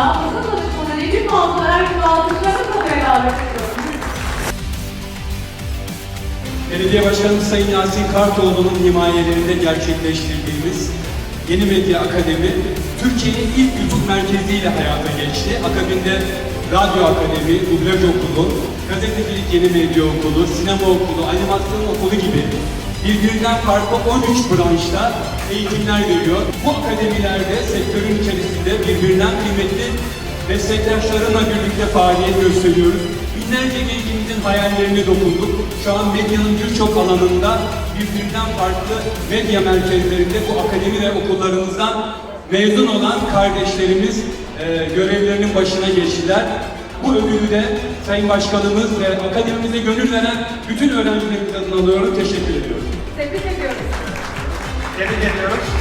da masa danışmanı Necip Mansu Ergül Altınçak'la beraber Belediye Başkanı Sayın Yasin Kartoğlu'nun himayelerinde gerçekleştirdiğimiz Yeni Medya Akademi, Türkiye'nin ilk YouTube merkeziyle hayata geçti. Akabinde Radyo Akademi, Dublaj Okulu, Gazetecilik Yeni Medya Okulu, Sinema Okulu, Animasyon Okulu gibi birbirinden farklı 13 branşta eğitimler görüyor. Bu akademilerde sektörün içerisinde birbirinden kıymetli meslektaşlarımla birlikte faaliyet gösteriyoruz. Binlerce gencimizin hayallerine dokunduk. Şu an medyanın birçok alanında birbirinden farklı medya merkezlerinde bu akademi ve okullarımızdan mezun olan kardeşlerimiz e, görevlerinin başına geçtiler. Bu ödülü de Sayın Başkanımız ve akademimize gönül veren bütün öğrencilerimiz adına alıyorum. Teşekkür ediyorum. Tebrik ediyoruz. Tebrik ediyoruz.